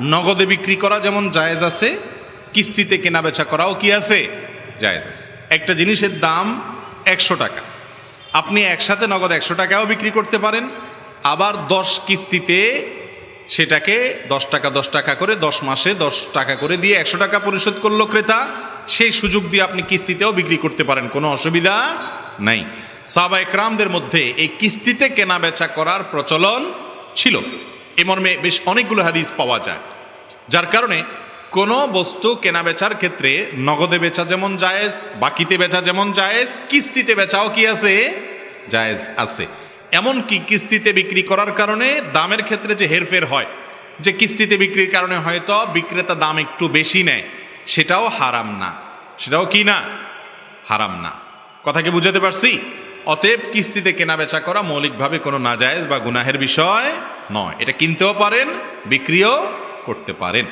নগদে বিক্রি করা যেমন জায়েজ আছে, কিস্তিতে কেনা বেচা করাও কি আছে? জায়েজ আছে। একটা জিনিসের দাম একশো টাকা। আপনি একসাথে নগদ একশো টাকাও বিক্রি করতে পারেন, আবার দশ কিস্তিতে সেটাকে দশ টাকা দশ টাকা করে দশ মাসে দশ টাকা করে দিয়ে একশো টাকা পরিশোধ করল ক্রেতা, সেই সুযোগ দিয়ে আপনি কিস্তিতেও বিক্রি করতে পারেন, কোনো অসুবিধা নাই। সাবা একরামদের মধ্যে এই কিস্তিতে কেনা বেচা করার প্রচলন ছিল। এ মর্মে বেশ অনেকগুলো হাদিস পাওয়া যায়। যার কারণে কোনো বস্তু কেনা বেচার ক্ষেত্রে নগদে বেচা যেমন জায়েজ, বাকিতে বেচা যেমন জায়েজ, কিস্তিতে বেচাও কি আছে? জায়েজ আছে। এমনকি কিস্তিতে বিক্রি করার কারণে দামের ক্ষেত্রে যে হেরফের হয়, যে কিস্তিতে বিক্রির কারণে হয়তো বিক্রেতা দাম একটু বেশি নেয়, সেটাও হারাম না। সেটাও কি না? হারাম না। কথা কি বুঝাতে পারছি? অতএব কিস্তিতে কেনা বেচা করা মৌলিকভাবে কোনো নাজায়েজ বা গুনাহের বিষয় নয়। এটা কিনতেও পারেন বিক্রিও করতে পারেন।